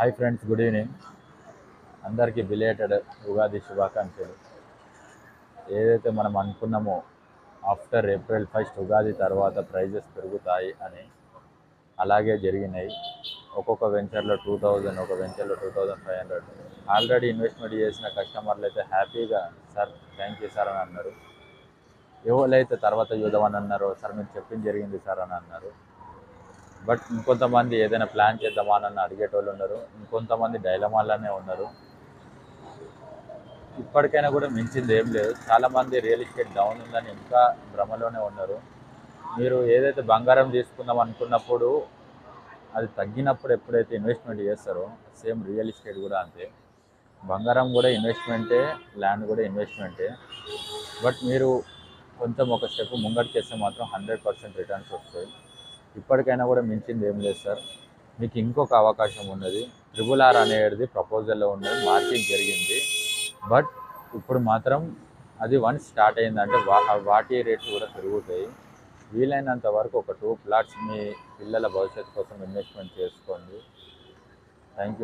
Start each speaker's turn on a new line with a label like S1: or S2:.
S1: Hi friends good evening. అందరికీ belated Ugadi శుభాకాంక్షలు. ఏదైతే మనం అనుకున్నామో ఆఫ్టర్ ఏప్రిల్ ఫస్ట్ ఉగాది తర్వాత ప్రైజెస్ పెరుగుతాయి అని అలాగే జరిగినాయి. ఒక్కొక్క వెంచర్లో టూ థౌజండ్ ఒక వెంచర్లో two thousand five hundred. Already investment చేసిన కస్టమర్లు అయితే హ్యాపీగా సార్ థ్యాంక్ యూ సార్ అని అన్నారు. ఎవరైతే తర్వాత చూద్దామని అన్నారో సార్ మీరు చెప్పింది జరిగింది సార్ అని అన్నారు. బట్ ఇంకొంతమంది ఏదైనా ప్లాన్ చేద్దామా అని అడిగేటోళ్ళు ఉన్నారు. ఇంకొంతమంది డైలమాల్లోనే ఉన్నారు. ఇప్పటికైనా కూడా మించింది ఏం లేదు. చాలామంది రియల్ ఎస్టేట్ డౌన్ ఉందని ఇంకా భ్రమలోనే ఉన్నారు. మీరు ఏదైతే బంగారం తీసుకుందాం అనుకున్నప్పుడు అది తగ్గినప్పుడు ఎప్పుడైతే ఇన్వెస్ట్మెంట్ చేస్తారో సేమ్ రియల్ ఎస్టేట్ కూడా అంతే. బంగారం కూడా ఇన్వెస్ట్మెంటే ల్యాండ్ కూడా ఇన్వెస్ట్మెంటే. బట్ మీరు కొంచెం ఒక స్టెప్ ముంగడికేస్తే మాత్రం హండ్రెడ్ పర్సెంట్ రిటర్న్స్ వస్తాయి. ఇప్పటికైనా కూడా మించింది ఏం లేదు సార్. మీకు ఇంకొక అవకాశం ఉన్నది. ట్రిపుల్ ఆర్ అనేది ప్రపోజల్లో ఉన్నది. మార్కింగ్ జరిగింది. బట్ ఇప్పుడు మాత్రం అది వన్స్ స్టార్ట్ అయిందంటే వా వాటి రేట్లు కూడా పెరుగుతాయి. వీలైనంత వరకు ఒక టూ ప్లాట్స్ మీ పిల్లల భవిష్యత్తు కోసం ఇన్వెస్ట్మెంట్ చేసుకోండి. Thank you